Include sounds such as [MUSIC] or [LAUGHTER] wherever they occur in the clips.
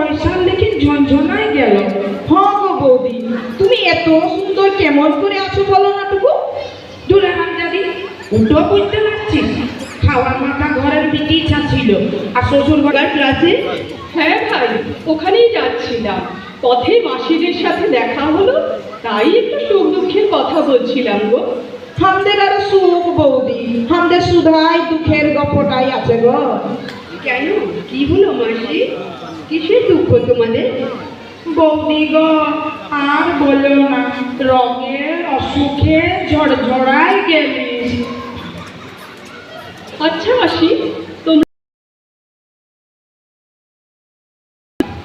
পয়সা দেখে ঝনঝনায় গেল। হ্যাঁ গো বৌদি তুমি এত সুন্দর কেমন করে আছো বলো না টুকু দূরে হামজাদি উল্টো বুঝতে পারছি? খাওয়ার মাথা ঘরের পিটি ইচ্ছা ছিল। আর শ্বশুর ঘরের ক্লাসে হ্যাঁ ভাই ওখানেই যাচ্ছিলাম। পথে মাসিদের সাথে দেখা হলো তাই একটু সুখ দুঃখের কথা বলছিলাম গো। আমাদের আরও সুখ বৌদি হামদের সুধাই দুঃখের গপটাই আছে গো। কেন? কি হলো মাসি? কিসের দুঃখ তোমাদের? বৌদি গো, আর বলো না, রঙের অসুখে ঝড়ঝড়াই গেলিস আচ্ছা মাসি,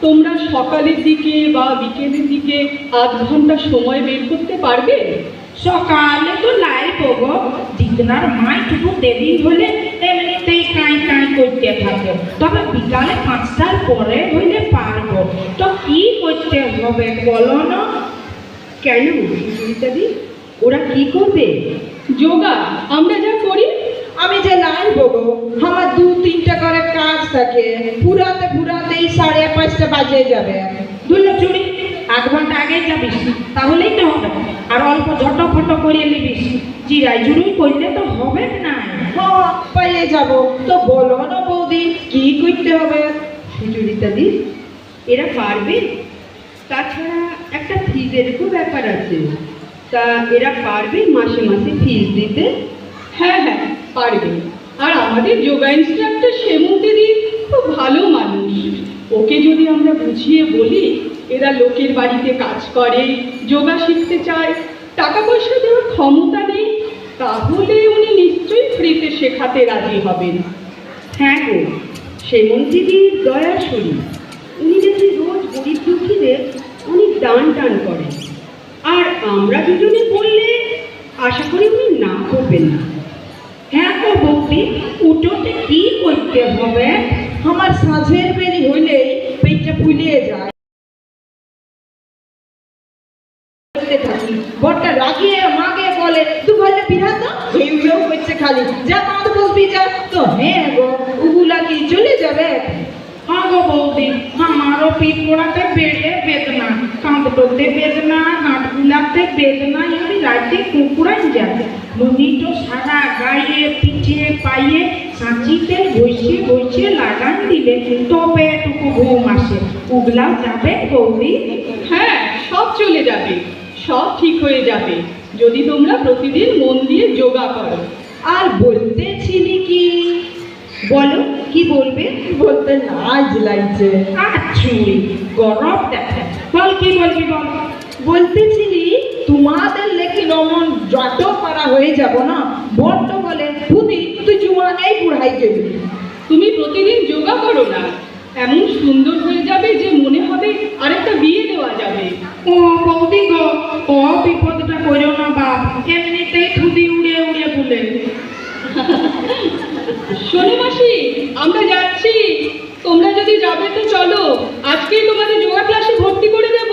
তোমরা সকালের দিকে বা বিকেলের দিকে আধ ঘণ্টা সময় বের করতে পারবে? সকালে তো লাই গো জিতনার মাইটুকু দেরি হলে কাই করতে থাকে। তবে বিকালে পাঁচটার পরে হইলে পারব। তো কি করতে হবে বলো না? কেন? সুচরিতাদি ওরা কি করবে? যোগা আমরা যা করি আমি যে লাই গো আমার দু তিনটা করে কাজ থাকে। পুরাতে পুরাতেই সাড়ে পাঁচটা বাজে যাবে। দুলো চুরি আধ ঘণ্টা আগে যাবিস তাহলেই তো হবে। আর অল্প ঝটফট করে নিবিস চিরাই চুরুই করলে তো হবে না। পেয়ে যাব। তো বলো না বৌদি কি করতে হবে? সুচরিতাদি এরা পারবে? তাছাড়া একটা ফিজের খুব ব্যাপার আছে। তা এরা পারবে মাসে মাসে ফিজ দিতে? হ্যাঁ হ্যাঁ পারবে। আর আমাদের যোগা ইনস্ট্রাক্টর সেমন দিদি খুব ভালো মানুষ। ওকে যদি আমরা বুঝিয়ে বলি এরা লোকের বাড়িতে কাজ করে, যোগা শিখতে চায় টাকা পয়সা দেওয়ার ক্ষমতা নেই, তাহলে উনি নিশ্চয়ই ফ্রিতে শেখাতে রাজি হবেন। হ্যাঁ গো সেমন দিদির দয়া শরীর উনি দেখি রোজ গরিব দুঃখীদের অনেক দান টান করেন। আর আমরা দুজনে বললে আশা করি উনি না করবেন না। হ্যাঁ গো বৌদি উঠোতে কি করতে হবে? আমার সাঁঝের বেরি হইলে পেটটা ফুলিয়ে যায়। বড়টা রাগিয়ে মাগে বলে তু বলে বিরাত উইও করছে খালি, যা কাঁদ বলবি যা। তো হ্যাঁ গো উগুলা কি চলে যাবে। হ্যাঁ গো বৌদি, আমারও পিঠ পোড়াতে বেড়ে বেদনা কাঁদটোতে বেদনা হাত গুলাতে বেদনা আমি রাতে কুকুরাই যায় লুনিটো সারা গায়ে পিঠে পায়ে, সাঁচিতে বসে বসে লাগান দিলে তবে এটুকু ঘুম আসে। উগলা যাবে বৌদি? হ্যাঁ সব চলে যাবে। সব ঠিক হয়ে যাবে। যদি তোমরা প্রতিদিন মন দিয়ে যোগা করো। আর বলতেছিলি কি? বলো, কি বলবে? বলতে লাজ লাগছে। আছুড়ি গরব দেখে। বল, কি বলবি বল? বলতেছিলি তোমাদের লেখি নমন যত পারা হয়ে যাব না, বড্ড বলে খুদি, তুই জুয়ানেই বুড়াই যাবি তুমি প্রতিদিন যোগা করো না। এমন সুন্দর হয়ে যাবে যে মনে হবে আরেকটা বিয়ে দেওয়া যাবে। ও বৌদি গো ও বিপদটা করো না বাপ এমনিতেই খুদি উড়ে উড়ে বলে। শোনো মাসি আমরা যাচ্ছি। তোমরা যদি যাবে তো চলো আজকেই তোমাদের যোগা ক্লাসে ভর্তি করে দেব।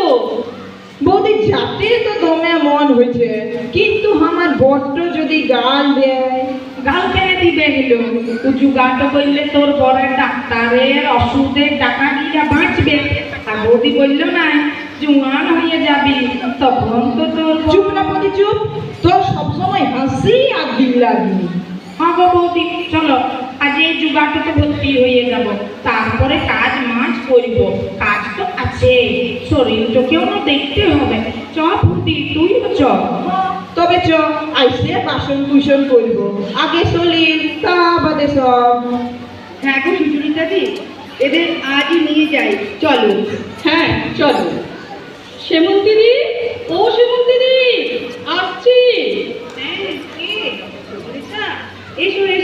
বৌদি যাতে তো দমে মন হয়েছে কিন্তু আমার বড্ড যদি গাল দেয় গাল করলে তোর ডাক্তারের ওষুধের টাকা দিয়ে বাঁচবে। আর বৌদি বলল না জুয়ান হয়ে যাবি। তখন তো তোর চুপ না চুপ। তোর সবসময় হাসি আর দিল লাগি হ্যাঁ গো বৌদি চলো। আজ এই জুগাটাতে ভর্তি হয়ে যাব। তারপরে কাজ মাছ করব। কাজ তো আছে। শরীরটাকেও না দেখতে হবে। চ ভূতি তুইও চ। তবে চ আইসে বাসন কুসন করব। আগে চলি তা বাদে সব। হ্যাঁ গো সুচরিতা দি এদের আজই নিয়ে যাই। চলো। হ্যাঁ চলো। সেমন্তিদি ও সেমন্তিদি আসছি। হ্যাঁ এসো এসো।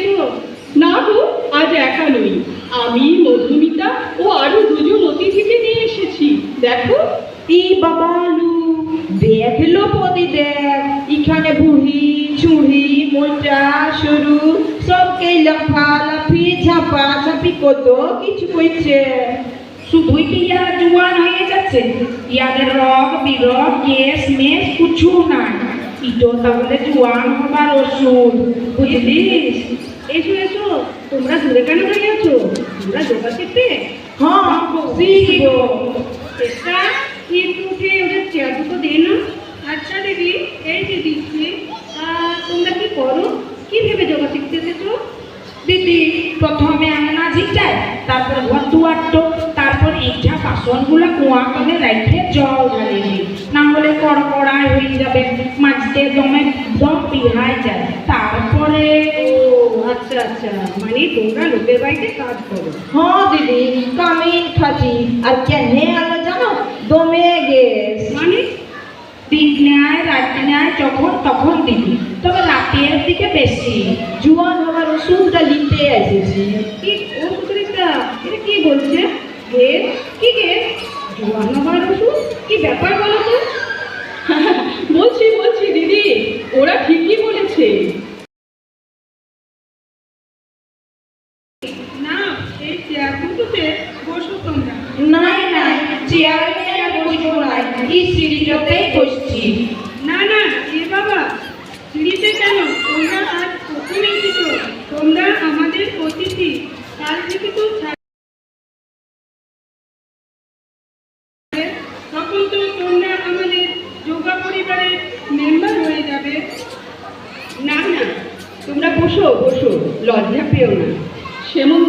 কত কিছু কইছে শুধুই কি ইয়ারা জুয়ান হয়ে যাচ্ছে? ইয়াদের রগ বিরগ কেস মেস কিছু নাই। ইটো তাহলে জুয়ান হবার ওষুধ বুঝলিস এসো এসো তোমরা দূরে কেন হয়ে আছো? তোমরা যোগা শিখতে হ্যাঁ শিখব। এটা একটু উঠে ওদের চেয়ার দুটো দে না আচ্ছা দিদি এই যে দিচ্ছি আহ, তোমরা কি করো কি ভেবে যোগা শিখতে এসেছ দিদি প্রথমে আঙনা ঝিটায় তারপর টোপ তারপর ইচ্ছা বাসনগুলো কুয়া করে রেখে জল ঢালি দিই। না হলে কড়কড়ায় হয়ে যাবে মাঝতে দমে দম পিহাই যায়। তারপরে ও আচ্ছা আচ্ছা। মানে তোমরা লোকের বাড়িতে কাজ করো। হ্যাঁ দিদি কামিন খাচি আর কেনে আলো জানো? দমে গেস মানে? দিন নেয় রাত নেয় যখন তখন দিদি তবে রাতের দিকে বেশি। জুয়ান হওয়ার ওষুধটা নিতে এসেছি। কি এটা কি বলছে? গেস কি গেস জোয়ান হবার ওষুধ কি ব্যাপার বলো তো? [LAUGHS] বলছি বলছি দিদি ওরা ঠিকই বলেছে। না এই চেয়ার দুটোতে বসো তোমরা। নাই নাই চেয়ারে আর বসবো নাই এই সিঁড়িটাতেই বসছি। না না এ বাবা সিঁড়িতে কেন? তোমরা আজ তোমরা আমাদের অতিথি। তখন তো যোগা পরিবারের মেম্বার হয়ে যাবে না না তোমরা বসো বসো লজ্জা পেও না সেমন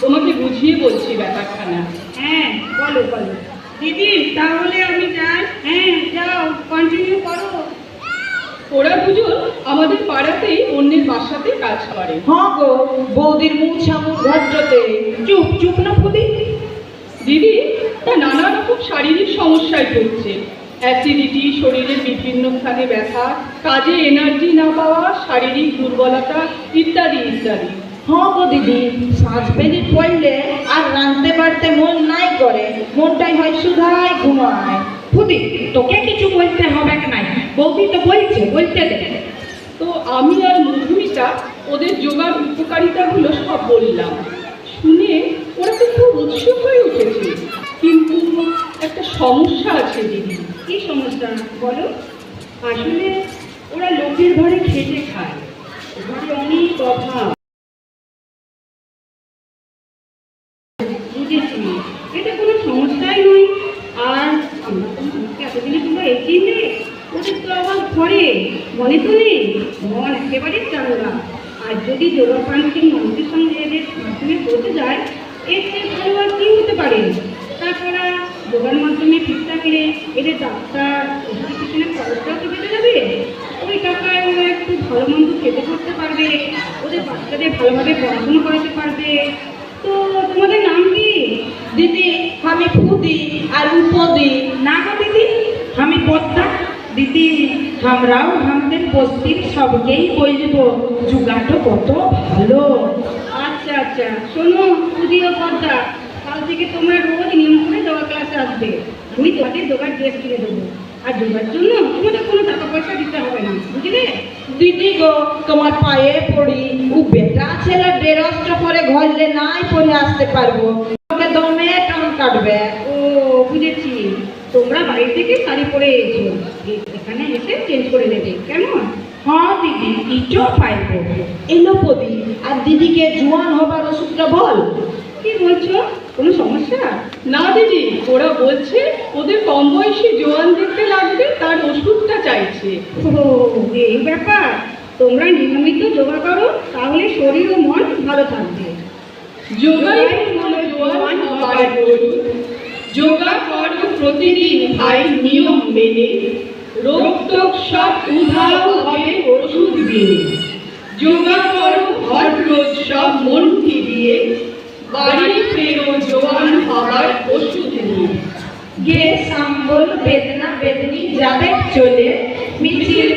তোমাকে বুঝিয়ে বলছি ব্যাপারটা না হ্যাঁ বলো বলো। দিদি, তাহলে আমি যাই হ্যাঁ যাও কন্টিনিউ করো ওরা দুজন আমাদের পাড়াতেই অন্যের বাসাতে কাজ করে। হ্যাঁ গো বৌদির মুখ সামুখ ঘরটাতে চুপ চুপ না ফুদি। দিদি তা নানা রকম শারীরিক সমস্যায় ভুগছে। অ্যাসিডিটি শরীরের বিভিন্ন স্থানে ব্যথা কাজে এনার্জি না পাওয়া শারীরিক দুর্বলতা ইত্যাদি ইত্যাদি। হ্যাঁ গো দিদি সাজ পেলি পড়লে আর রাঁধতে পারতে মন নাই করে। মনটাই হয় সুধাই ঘুমায়। ফুদি তোকে কিছু বলতে হবে নাই? বৌদি তো বলছে বলতে দে। তো আমি আর মধুমিতা ওদের যোগার উপকারিতাগুলো সব বললাম। শুনে ওরা তো খুব উৎসুক হয়ে উঠেছে। কিন্তু একটা সমস্যা আছে দিদি। কি সমস্যা? বলো। আসলে ওরা লোকের ঘরে খেটে খায়। ঘরে অনেক অভাব বুঝেছি এটা কোনো সমস্যাই নয় আর আমরা তো মানুষকে এতদিনে তোমরা এগিয়ে ওদের তো মনে তো নেই? মন একেবারে চাঙ্গা। আর যদি যোগাপ্রান্তিক মন্ত্রীর সঙ্গে এদের মাধ্যমে পড়তে যায় এর চেয়ে ভালো আর কি হতে পারে? তাছাড়া যোগার মাধ্যমে ঠিক থাকলে এদের ডাক্তার ওষুধের পিছনে খরচটাও তো বেড়ে যাবে? ওই টাকায় ওরা একটু ভালো মন্দ খেতে করতে পারবে ওদের বাচ্চাদের ভালোভাবে পড়াশোনা করাতে পারবে। তো তোমাদের নাম কি? দিদি আমি ফুদি আর উপদি। না গো দিদি আমি পদ্মা। দিদি আমরাও আমাদের বস্তির সবকেই বলব যুগাটো কত ভালো। আচ্ছা আচ্ছা শোনো পুদিও পর্দা কাল থেকে তোমরা রোজ নিয়ম করে দেওয়া ক্লাসে আসবে। আমি তোমাদের দোকান ড্রেস কিনে দেবো। আর যোগার জন্য তোমাদের কোনো টাকা পয়সা দিতে হবে না বুঝলে? দিদি গো তোমার পায়ে পড়ি? ও বেটা ছেলে দেড়ষ্ট পরে ঘরলে নাই পরে আসতে পারব। তোকে দমে টান কাটবে। ও বুঝেছি। তোমরা বাড়ি থেকে শাড়ি পরে এসো। এখানে এসে চেঞ্জ করে নেবে কেমন? হ্যাঁ দিদি ইটো পাইবো এলো পদি আর দিদিকে জোয়ান হবার ওষুধটা বল। কি বলছো? কোনো সমস্যা? না দিদি ওরা বলছে ওদের কম বয়সী জোয়ান দেখতে লাগবে তার ওষুধটা চাইছে। ও এই ব্যাপার। তোমরা নিয়মিত যোগা করো তাহলে শরীর ও মন ভালো থাকবে। যোগাই হলো জোয়ান হবার যোগা করো প্রতিদিন ভাই নিয়ম মেনে। যোগা করো ঘর রোজ সব মন ফিরিয়ে বাড়ি ফেরো জোয়ান হবার ওষুধ নিয়ে গে সাম্বল, বেদনা, বেদনি যাবে চলে, মিছিল